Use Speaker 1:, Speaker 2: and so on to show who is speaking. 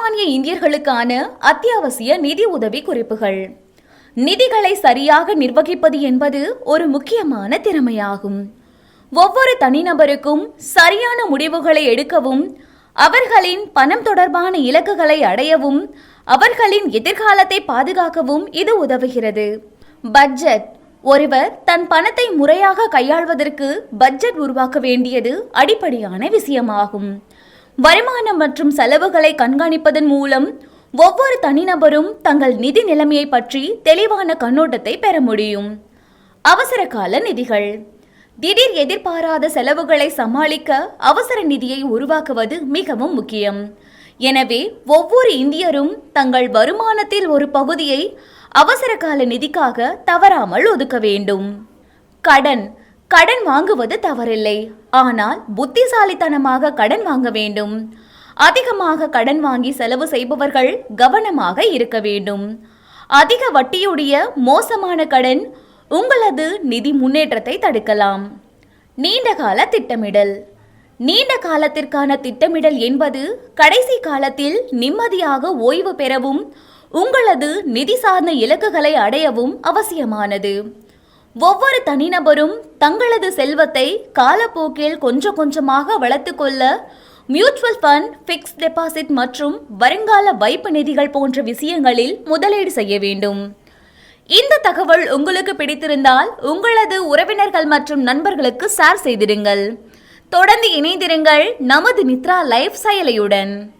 Speaker 1: சாமானிய இந்தியர்களுக்கான அத்தியாவசிய நிதி உதவி குறிப்புகள். நிதிகளை சரியாக நிர்வகிப்பது என்பது ஒரு முக்கியமான திறமையாகும். ஒவ்வொரு தனிநபருக்கும் சரியான முடிவுகளை எடுக்கவும் அவர்களின் பணம் தொடர்பான இலக்குகளை அடையவும் அவர்களின் எதிர்காலத்தை பாதுகாக்கவும் இது உதவுகிறது. பட்ஜெட். ஒருவர் தன் பணத்தை முறையாக கையாள்வதற்கு பட்ஜெட் உருவாக்க வேண்டியது அடிப்படையான விஷயமாகும். வருமானம் மற்றும் செலவுகளை கண்காணிப்பதன் மூலம் ஒவ்வொரு தனிநபரும் தங்கள் நிதி நிலைமையை பற்றி தெளிவான கண்ணோட்டத்தை பெற முடியும். அவசர கால நிதிகள். திடீர் எதிர்பாராத செலவுகளை சமாளிக்க அவசர நிதியை உருவாக்குவது மிகவும் முக்கியம். எனவே ஒவ்வொரு இந்தியரும் தங்கள் வருமானத்தில் ஒரு பகுதியை அவசர கால நிதிக்காக தவறாமல் ஒதுக்க வேண்டும். கடன் கடன் வாங்குவது தவறில்லை. ஆனால் புத்திசாலித்தனமாக கடன் வாங்க வேண்டும். அதிகமாக கடன் வாங்கி செலவு செய்பவர்கள் கவனமாக இருக்க வேண்டும். அதிக வட்டியுடைய மோசமான கடன் உங்களது நிதி முன்னேற்றத்தை தடுக்கலாம். நீண்டகால திட்டமிடல். நீண்ட காலத்திற்கான திட்டமிடல் என்பது கடைசி காலத்தில் நிம்மதியாக ஓய்வு பெறவும் உங்களது நிதி சார்ந்த இலக்குகளை அடையவும் அவசியமானது. ஒவ்வொரு தனிநபரும் தங்களது செல்வத்தை காலப்போக்கில் கொஞ்சம் கொஞ்சமாக வளர்த்துக்கொள்ள மியூச்சுவல் ஃபண்ட் ஃபிக்ஸ் டெபாசிட் மற்றும் வருங்கால வைப்பு நிதிகள் போன்ற விஷயங்களில் முதலீடு செய்ய வேண்டும். இந்த தகவல் உங்களுக்கு பிடித்திருந்தால் உங்களது உறவினர்கள் மற்றும் நண்பர்களுக்கு ஷேர் செய்திடுங்கள். தொடர்ந்து இணைந்திருங்கள் நமது நித்ரா லைஃப் செயலியுடன்.